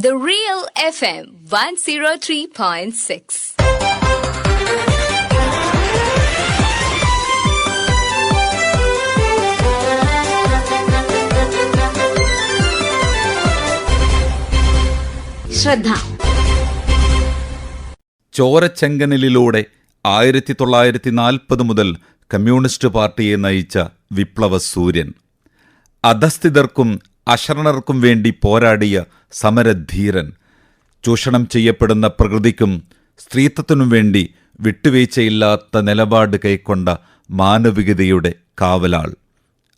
The Real FM 103.6. ശ്രദ്ധ ചോരച്ചെങ്കനലിലൂടെ ആയിരത്തി തൊള്ളായിരത്തി നാൽപ്പത് മുതൽ കമ്മ്യൂണിസ്റ്റ് പാർട്ടിയെ നയിച്ച വിപ്ലവ സൂര്യൻ അധസ്ഥിതർക്കും അശരണർക്കും വേണ്ടി പോരാടിയ സമരധീരൻ. ചൂഷണം ചെയ്യപ്പെടുന്ന പ്രകൃതിക്കും സ്ത്രീത്വത്തിനും വേണ്ടി വിട്ടുവീഴ്ചയില്ലാത്ത നിലപാട് കൈക്കൊണ്ട മാനവികതയുടെ കാവലാൾ.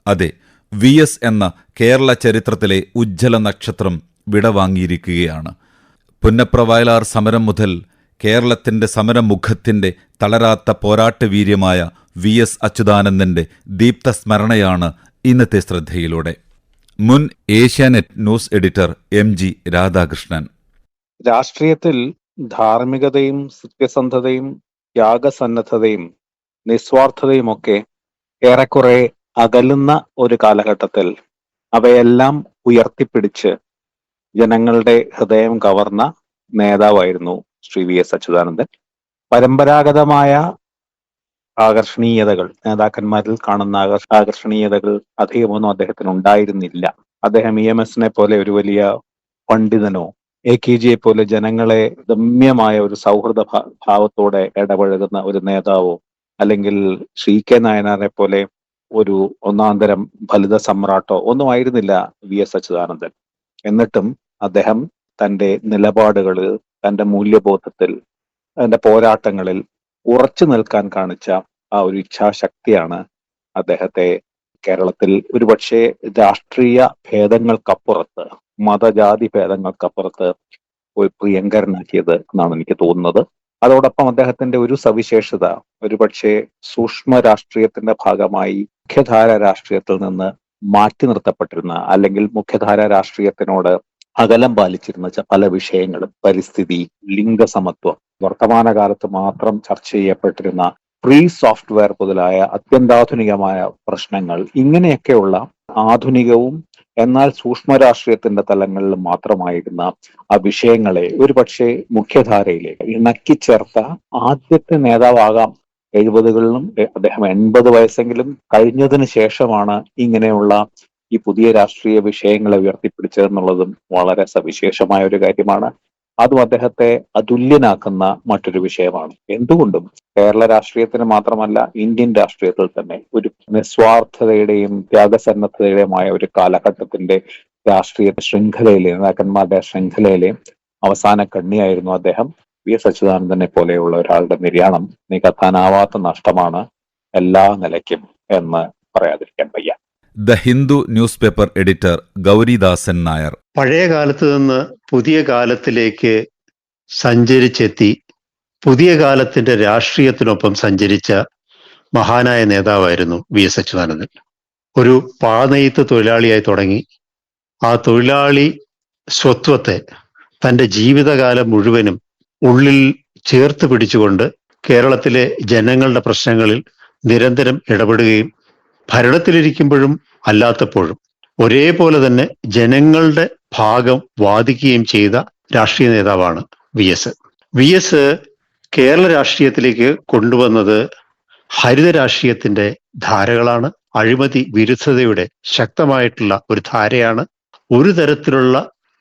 അതെ വി എസ് എന്ന കേരള ചരിത്രത്തിലെ ഉജ്ജ്വല നക്ഷത്രം വിടവാങ്ങിയിരിക്കുകയാണ്. പുന്നപ്ര വയലാർ സമരം മുതൽ കേരളത്തിന്റെ സമരമുഖത്തിന്റെ തളരാത്ത പോരാട്ടവീര്യമായ വി എസ് അച്യുതാനന്ദന്റെ ദീപ്ത സ്മരണയാണ് ഇന്നത്തെ ശ്രദ്ധയിലൂടെ. മുൻ Asianet news editor M G Radhakrishnan. രാഷ്ട്രീയത്തിൽ ധാർമ്മികതയും സത്യസന്ധതയും ത്യാഗസന്നദ്ധതയും നിസ്വാർത്ഥതയുമൊക്കെ ഏറെക്കുറെ അകലുന്ന ഒരു കാലഘട്ടത്തിൽ അവയെല്ലാം ഉയർത്തിപ്പിടിച്ച് ജനങ്ങളുടെ ഹൃദയം കവർന്ന നേതാവായിരുന്നു ശ്രീ വി എസ് അച്യുതാനന്ദൻ. പരമ്പരാഗതമായ ആകർഷണീയതകൾ. നേതാക്കന്മാരിൽ കാണുന്ന ആകർഷ ആകർഷണീയതകൾ അധികമൊന്നും അദ്ദേഹത്തിന് ഉണ്ടായിരുന്നില്ല അദ്ദേഹം ഇ എം എസിനെ പോലെ ഒരു വലിയ പണ്ഡിതനോ എ കെ ജിയെ പോലെ ജനങ്ങളെ രമ്യമായ ഒരു സൗഹൃദ ഭാവത്തോടെ ഇടപഴകുന്ന ഒരു നേതാവോ അല്ലെങ്കിൽ ശ്രീ കെ നായനാരെ പോലെ ഒരു ഒന്നാന്തരം ഫലിത സമ്രാട്ടോ ഒന്നും ആയിരുന്നില്ല വി എസ് അച്യുതാനന്ദൻ. എന്നിട്ടും അദ്ദേഹം തന്റെ നിലപാടുകളിൽ തന്റെ മൂല്യബോധത്തിൽ തന്റെ പോരാട്ടങ്ങളിൽ ഉറച്ചു നിൽക്കാൻ കാണിച്ച ആ ഒരു ഇച്ഛാശക്തിയാണ് അദ്ദേഹത്തെ കേരളത്തിൽ ഒരുപക്ഷെ രാഷ്ട്രീയ ഭേദങ്ങൾക്കപ്പുറത്ത് മതജാതി ഭേദങ്ങൾക്കപ്പുറത്ത് ഒരു പ്രിയങ്കരനാക്കിയത് എന്നാണ് എനിക്ക് തോന്നുന്നത്. അതോടൊപ്പം അദ്ദേഹത്തിന്റെ ഒരു സവിശേഷത ഒരുപക്ഷെ സൂക്ഷ്മ രാഷ്ട്രീയത്തിന്റെ ഭാഗമായി മുഖ്യധാര രാഷ്ട്രീയത്തിൽ നിന്ന് മാറ്റി നിർത്തപ്പെട്ടിരുന്ന അല്ലെങ്കിൽ മുഖ്യധാര രാഷ്ട്രീയത്തിനോട് അകലം പാലിച്ചിരുന്ന പല വിഷയങ്ങളും പരിസ്ഥിതി ലിംഗസമത്വം വർത്തമാനകാലത്ത് മാത്രം ചർച്ച ചെയ്യപ്പെട്ടിരുന്ന ഫ്രീ സോഫ്റ്റ്വെയർ മുതലായ അത്യന്താധുനികമായ പ്രശ്നങ്ങൾ ഇങ്ങനെയൊക്കെയുള്ള ആധുനികവും എന്നാൽ സൂക്ഷ്മ രാഷ്ട്രീയത്തിന്റെ തലങ്ങളിൽ മാത്രമായിരുന്ന ആ വിഷയങ്ങളെ ഒരുപക്ഷെ മുഖ്യധാരയിലേക്ക് ഇണക്കിച്ചേർത്ത ആദ്യത്തെ നേതാവാകാം എഴുപതുകളിലും അദ്ദേഹം എൺപത് വയസ്സെങ്കിലും കഴിഞ്ഞതിന് ശേഷമാണ് ഇങ്ങനെയുള്ള ഈ പുതിയ രാഷ്ട്രീയ വിഷയങ്ങളെ ഉയർത്തിപ്പിടിച്ചതെന്നുള്ളതും വളരെ സവിശേഷമായ ഒരു കാര്യമാണ്. അതും അദ്ദേഹത്തെ അതുല്യനാക്കുന്ന മറ്റൊരു വിഷയമാണ്. എന്തുകൊണ്ടും കേരള രാഷ്ട്രീയത്തിന് മാത്രമല്ല ഇന്ത്യൻ രാഷ്ട്രീയത്തിൽ തന്നെ ഒരു നിസ്വാർത്ഥതയുടെയും ത്യാഗസന്നദ്ധതയുടെയുമായ ഒരു കാലഘട്ടത്തിന്റെ രാഷ്ട്രീയ ശൃംഖലയിലെ നേതാക്കന്മാരുടെ ശൃംഖലയിലെ അവസാന കണ്ണിയായിരുന്നു അദ്ദേഹം. വി എസ് അച്യുതാനന്ദനെ പോലെയുള്ള ഒരാളുടെ നിര്യാണം നികത്താനാവാത്ത നഷ്ടമാണ് എല്ലാ നിലയ്ക്കും എന്ന് പറയാതിരിക്കാൻ വയ്യ. The Hindu newspaper editor Gouridasan Nair. പഴയ കാലത്ത് നിന്ന് പുതിയ കാലത്തിലേക്ക് സഞ്ചരിച്ചെത്തി പുതിയ കാലത്തിന്റെ രാഷ്ട്രീയത്തിനൊപ്പം സഞ്ചരിച്ച മഹാനായ നേതാവായിരുന്നു വി എസ് അച്യുതാനന്ദൻ. ഒരു പാനെയ്ത്ത് തൊഴിലാളിയായി തുടങ്ങി. ആ തൊഴിലാളി സ്വത്വത്തെ തന്റെ ജീവിതകാലം മുഴുവനും ഉള്ളിൽ ചേർത്ത് പിടിച്ചുകൊണ്ട് കേരളത്തിലെ ജനങ്ങളുടെ പ്രശ്നങ്ങളിൽ നിരന്തരം ഇടപെടുകയും ഭരണത്തിലിരിക്കുമ്പോഴും അല്ലാത്തപ്പോഴും ഒരേപോലെ തന്നെ ജനങ്ങളുടെ ഭാഗം വാദിക്കുകയും ചെയ്ത രാഷ്ട്രീയ നേതാവാണ് V S. V S Kerala രാഷ്ട്രീയത്തിലേക്ക് കൊണ്ടുവന്നത് ഹരിത രാഷ്ട്രീയത്തിന്റെ ധാരകളാണ്. അഴിമതി വിരുദ്ധതയുടെ ശക്തമായിട്ടുള്ള ഒരു ധാരയാണ്. ഒരു തരത്തിലുള്ള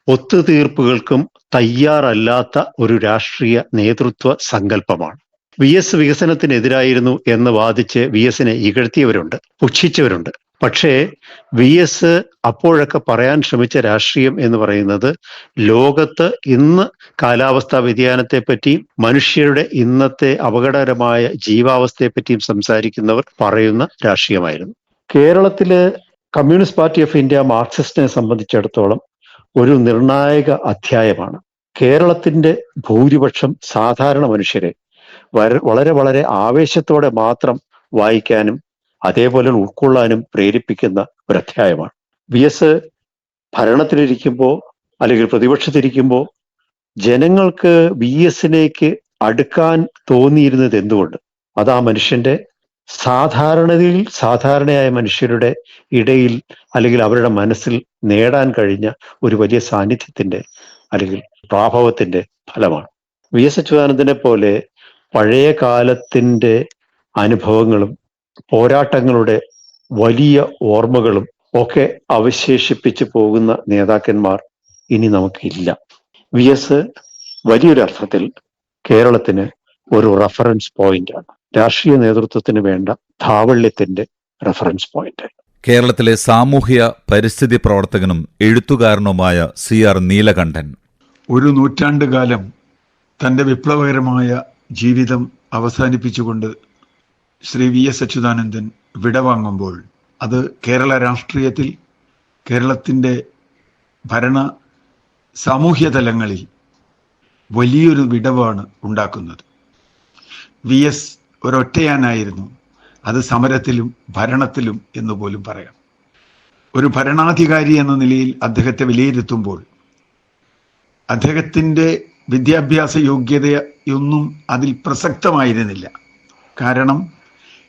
ഒത്തുതീർപ്പുകൾക്കും തയ്യാറല്ലാത്ത ഒരു രാഷ്ട്രീയ നേതൃത്വ സങ്കല്പമാണ്. വി എസ് വികസനത്തിനെതിരായിരുന്നു എന്ന് വാദിച്ച് വി എസിനെ ഇകഴ്ത്തിയവരുണ്ട് പുച്ഛിച്ചവരുണ്ട്. പക്ഷേ വി എസ് അപ്പോഴൊക്കെ പറയാൻ ശ്രമിച്ച രാഷ്ട്രീയം എന്ന് പറയുന്നത് ലോകത്ത് ഇന്ന് കാലാവസ്ഥാ വ്യതിയാനത്തെ പറ്റിയും മനുഷ്യരുടെ ഇന്നത്തെ അപകടകരമായ ജീവാവസ്ഥയെ പറ്റിയും സംസാരിക്കുന്നവർ പറയുന്ന രാഷ്ട്രീയമായിരുന്നു. കേരളത്തിലെ കമ്മ്യൂണിസ്റ്റ് പാർട്ടി ഓഫ് ഇന്ത്യ മാർക്സിസ്റ്റിനെ സംബന്ധിച്ചിടത്തോളം ഒരു നിർണായക അധ്യായമാണ്. കേരളത്തിന്റെ ഭൂരിപക്ഷം സാധാരണ മനുഷ്യരെ വളരെ വളരെ ആവേശത്തോടെ മാത്രം വായിക്കാനും അതേപോലെ ഉൾക്കൊള്ളാനും പ്രേരിപ്പിക്കുന്ന ഒരു അധ്യായമാണ് വി എസ് ഭരണത്തിലിരിക്കുമ്പോൾ അല്ലെങ്കിൽ പ്രതിപക്ഷത്തിരിക്കുമ്പോൾ ജനങ്ങൾക്ക് വി എസിലേക്ക് അടുക്കാൻ തോന്നിയിരുന്നത് എന്തുകൊണ്ട്? അത് ആ മനുഷ്യന്റെ സാധാരണതയിൽ സാധാരണയായ മനുഷ്യരുടെ ഇടയിൽ അല്ലെങ്കിൽ അവരുടെ മനസ്സിൽ നേടാൻ കഴിഞ്ഞ ഒരു വലിയ സാന്നിധ്യത്തിന്റെ അല്ലെങ്കിൽ പ്രാഭവത്തിന്റെ ഫലമാണ്. വി എസ് അച്യുതാനന്ദനെ പോലെ പഴയ കാലത്തിന്റെ അനുഭവങ്ങളും പോരാട്ടങ്ങളുടെ വലിയ ഓർമ്മകളും ഒക്കെ അവശേഷിപ്പിച്ച് പോകുന്ന നേതാക്കന്മാർ ഇനി നമുക്കില്ല. വി എസ് വലിയൊരു അർത്ഥത്തിൽ കേരളത്തിന് ഒരു റഫറൻസ് പോയിന്റ് ആണ്. രാഷ്ട്രീയ നേതൃത്വത്തിന് വേണ്ട ധാവള്യത്തിന്റെ റഫറൻസ് പോയിന്റ് കേരളത്തിലെ സാമൂഹ്യ പരിസ്ഥിതി പ്രവർത്തകനും എഴുത്തുകാരനുമായ സി ആർ നീലകണ്ഠൻ. ഒരു നൂറ്റാണ്ടുകാലം തന്റെ വിപ്ലവകരമായ ജീവിതം അവസാനിപ്പിച്ചുകൊണ്ട് ശ്രീ വി എസ് അച്യുതാനന്ദൻ വിടവാങ്ങുമ്പോൾ അത് കേരള രാഷ്ട്രീയത്തിൽ കേരളത്തിന്റെ ഭരണ സാമൂഹ്യ തലങ്ങളിൽ വലിയൊരു വിടവാണ് ഉണ്ടാക്കുന്നത്. വി എസ് ഒരൊറ്റയാനായിരുന്നു. അത് സമരത്തിലും ഭരണത്തിലും എന്ന് പോലും പറയാം. ഒരു ഭരണാധികാരി എന്ന നിലയിൽ അദ്ദേഹത്തെ വിലയിരുത്തുമ്പോൾ അദ്ദേഹത്തിന്റെ വിദ്യാഭ്യാസ യോഗ്യതയൊന്നും അതിൽ പ്രസക്തമായിരുന്നില്ല. കാരണം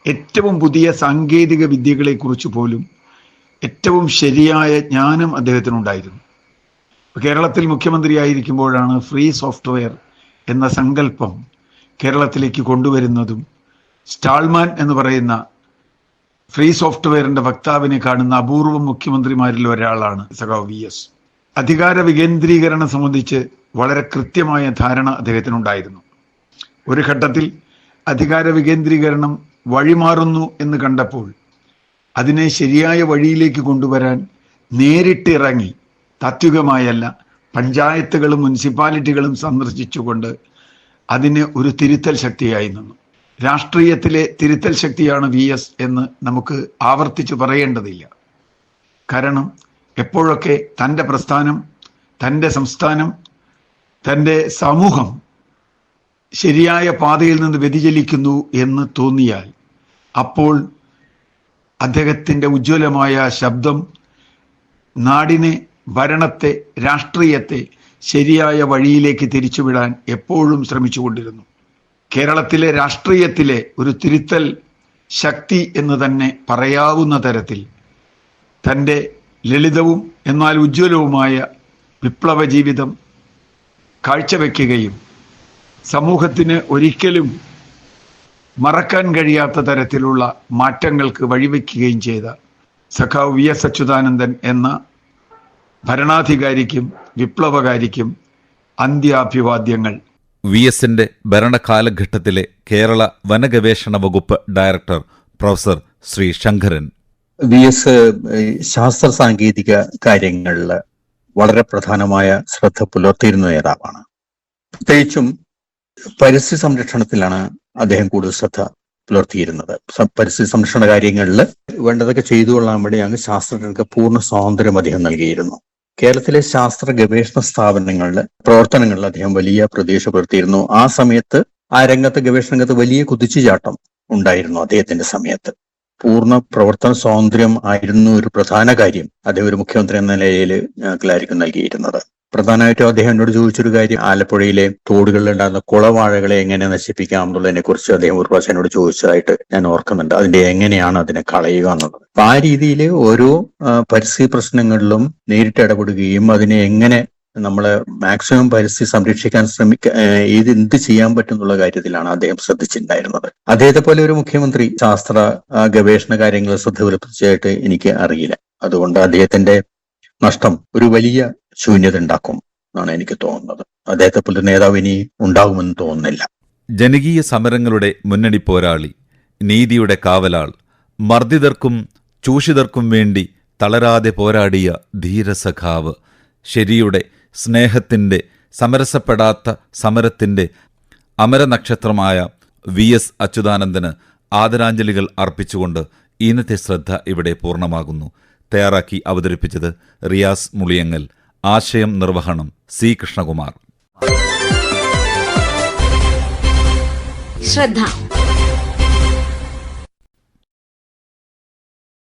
ഏറ്റവും പുതിയ സാങ്കേതിക വിദ്യകളെക്കുറിച്ച് പോലും ഏറ്റവും ശരിയായ ജ്ഞാനം അദ്ദേഹത്തിനുണ്ടായിരുന്നു. കേരളത്തിൽ മുഖ്യമന്ത്രിയായിരിക്കുമ്പോഴാണ് ഫ്രീ സോഫ്റ്റ്വെയർ എന്ന സങ്കല്പം കേരളത്തിലേക്ക് കൊണ്ടുവരുന്നതും സ്റ്റാൾമാൻ എന്ന് പറയുന്ന ഫ്രീ സോഫ്റ്റ്വെയറിന്റെ വക്താവിനെ കാണുന്ന അപൂർവം മുഖ്യമന്ത്രിമാരിൽ ഒരാളാണ് സഖാവ് വി എസ്. അധികാര വികേന്ദ്രീകരണം സംബന്ധിച്ച് വളരെ കൃത്യമായ ധാരണ അദ്ദേഹത്തിനുണ്ടായിരുന്നു. ഒരു ഘട്ടത്തിൽ അധികാര വികേന്ദ്രീകരണം വഴിമാറുന്നു എന്ന് കണ്ടപ്പോൾ അതിനെ ശരിയായ വഴിയിലേക്ക് കൊണ്ടുവരാൻ നേരിട്ടിറങ്ങി. താത്വികമായല്ല പഞ്ചായത്തുകളും മുനിസിപ്പാലിറ്റികളും സന്ദർശിച്ചുകൊണ്ട് അതിന് ഒരു തിരുത്തൽ ശക്തിയായി നിന്നു. രാഷ്ട്രീയത്തിലെ തിരുത്തൽ ശക്തിയാണ് വി എസ് എന്ന് നമുക്ക് ആവർത്തിച്ചു പറയേണ്ടതില്ല. കാരണം എപ്പോഴൊക്കെ തന്റെ പ്രസ്ഥാനം തന്റെ സംസ്ഥാനം തന്റെ സമൂഹം ശരിയായ പാതയിൽ നിന്ന് വ്യതിചലിക്കുന്നു എന്ന് തോന്നിയാൽ അപ്പോൾ അദ്ദേഹത്തിന്റെ ഉജ്ജ്വലമായ ശബ്ദം നാടിനെ ഭരണത്തെ രാഷ്ട്രീയത്തെ ശരിയായ വഴിയിലേക്ക് തിരിച്ചുവിടാൻ എപ്പോഴും ശ്രമിച്ചുകൊണ്ടിരുന്നു. കേരളത്തിലെ രാഷ്ട്രീയത്തിലെ ഒരു തിരുത്തൽ ശക്തി എന്ന് തന്നെ പറയാവുന്ന തരത്തിൽ തന്റെ ലളിതവും എന്നാൽ ഉജ്ജ്വലവുമായ വിപ്ലവ ജീവിതം കാഴ്ചവെക്കുകയും സമൂഹത്തിന് ഒരിക്കലും മറക്കാൻ കഴിയാത്ത തരത്തിലുള്ള മാറ്റങ്ങൾക്ക് വഴിവെക്കുകയും ചെയ്ത സഖാവ് വി എസ് അച്യുതാനന്ദൻ എന്ന ഭരണാധികാരിക്കും വിപ്ലവകാരിക്കും അന്ത്യാഭിവാദ്യങ്ങൾ. വി എസിന്റെ ഭരണകാലഘട്ടത്തിലെ കേരള വനഗവേഷണ വകുപ്പ് director professor Shri Sankaran. V S ശാസ്ത്ര സാങ്കേതിക കാര്യങ്ങളിൽ വളരെ പ്രധാനമായ ശ്രദ്ധ പുലർത്തിയിരുന്ന നേതാവാണ്. പ്രത്യേകിച്ചും പരിസ്ഥിതി സംരക്ഷണത്തിലാണ് അദ്ദേഹം കൂടുതൽ ശ്രദ്ധ പുലർത്തിയിരുന്നത്. പരിസ്ഥിതി സംരക്ഷണ കാര്യങ്ങളിൽ വേണ്ടതൊക്കെ ചെയ്തു കൊള്ളാൻ വേണ്ടി അങ്ങ് ശാസ്ത്രജ്ഞർക്ക് പൂർണ സ്വാതന്ത്ര്യം അദ്ദേഹം നൽകിയിരുന്നു. കേരളത്തിലെ ശാസ്ത്ര ഗവേഷണ സ്ഥാപനങ്ങളിൽ പ്രവർത്തനങ്ങളിൽ അദ്ദേഹം വലിയ പ്രതീക്ഷ പുലർത്തിയിരുന്നു. ആ സമയത്ത് ആ രംഗത്ത് ഗവേഷണ രംഗത്ത് വലിയ കുതിച്ചുചാട്ടം ഉണ്ടായിരുന്നു അദ്ദേഹത്തിന്റെ സമയത്ത്. പൂർണ പ്രവർത്തന സ്വാതന്ത്ര്യം ആയിരുന്നു ഒരു പ്രധാന കാര്യം. അദ്ദേഹം ഒരു മുഖ്യമന്ത്രി എന്ന നിലയിൽ ഞങ്ങൾക്കെല്ലാവർക്കും നൽകിയിരുന്നത്. പ്രധാനമായിട്ടും അദ്ദേഹം എന്നോട് ചോദിച്ചൊരു കാര്യം. ആലപ്പുഴയിലെ തോടുകളിൽ ഉണ്ടാകുന്ന കുളവാഴകളെ എങ്ങനെ നശിപ്പിക്കാം എന്നുള്ളതിനെ കുറിച്ച് അദ്ദേഹം ഒരു പ്രാവശ്യം എന്നോട് ചോദിച്ചതായിട്ട് ഞാൻ ഓർക്കുന്നുണ്ട്. അതിന്റെ എങ്ങനെയാണ് അതിനെ കളയുക എന്നുള്ളത്. ആ രീതിയിൽ ഓരോ പരിസ്ഥിതി പ്രശ്നങ്ങളിലും നേരിട്ട് ഇടപെടുകയും അതിനെ എങ്ങനെ നമ്മൾ മാക്സിമം പരിസ്ഥിതി സംരക്ഷിക്കാൻ ശ്രമിക്ക ഏത് എന്ത് ചെയ്യാൻ പറ്റും എന്നുള്ള കാര്യത്തിലാണ് അദ്ദേഹം ശ്രദ്ധിച്ചിട്ടുണ്ടായിരുന്നത്. അദ്ദേഹത്തെ പോലെ ഒരു മുഖ്യമന്ത്രി ശാസ്ത്ര ഗവേഷണ കാര്യങ്ങൾ ശ്രദ്ധ പുലർത്തിച്ചതായിട്ട് എനിക്ക് അറിയില്ല. അതുകൊണ്ട് അദ്ദേഹത്തിന്റെ നഷ്ടം ഒരു വലിയ ശൂന്യത ഉണ്ടാക്കും എന്നാണ് എനിക്ക് തോന്നുന്നത്. അദ്ദേഹത്തെ പോലെ നേതാവ് ഇനി ഉണ്ടാകുമെന്ന് തോന്നുന്നില്ല. ജനകീയ സമരങ്ങളുടെ മുന്നണി പോരാളി നീതിയുടെ കാവലാൾ മർദ്ദിതർക്കും ചൂഷിതർക്കും വേണ്ടി തളരാതെ പോരാടിയ ധീരസഖാവ് ശരിയുടെ സ്നേഹത്തിന്റെ സമരസപ്പെടാത്ത സമരത്തിന്റെ അമരനക്ഷത്രമായ വി എസ് അച്യുതാനന്ദന് ആദരാഞ്ജലികൾ അർപ്പിച്ചുകൊണ്ട് ഇന്നത്തെ ശ്രദ്ധ ഇവിടെ പൂർണമാകുന്നു. തയ്യാറാക്കി അവതരിപ്പിച്ചത് റിയാസ് മുളിയങ്ങൽ. ആശയം നിർവഹണം സി. കൃഷ്ണകുമാർ. ശ്രദ്ധ.